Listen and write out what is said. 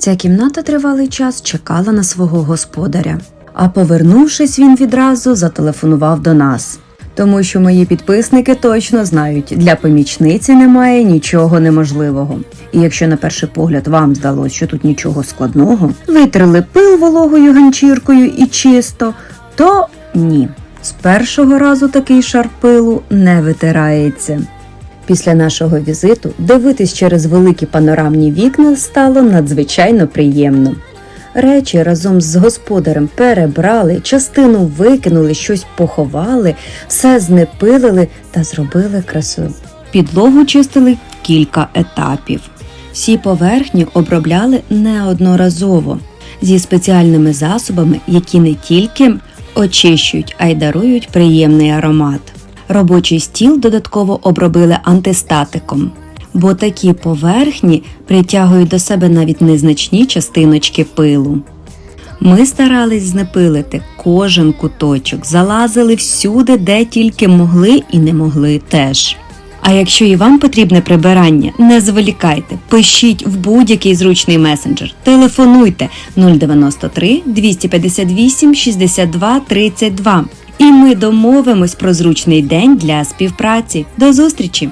Ця кімната тривалий час чекала на свого господаря. А повернувшись, він відразу зателефонував до нас. Тому що мої підписники точно знають, для помічниці немає нічого неможливого. І якщо на перший погляд вам здалося, що тут нічого складного, витерли пил вологою ганчіркою і чисто, то ні. З першого разу такий шар пилу не витирається. Після нашого візиту дивитись через великі панорамні вікна стало надзвичайно приємно. Речі разом з господарем перебрали, частину викинули, щось поховали, все знепилили та зробили красу. Підлогу чистили кілька етапів. Всі поверхні обробляли неодноразово зі спеціальними засобами, які не тільки очищують, а й дарують приємний аромат. Робочий стіл додатково обробили антистатиком, бо такі поверхні притягують до себе навіть незначні частиночки пилу. Ми старались знепилити кожен куточок, залазили всюди, де тільки могли і не могли теж. А якщо і вам потрібне прибирання, не зволікайте, пишіть в будь-який зручний месенджер, телефонуйте 093 258 62 32 і ми домовимось про зручний день для співпраці. До зустрічі!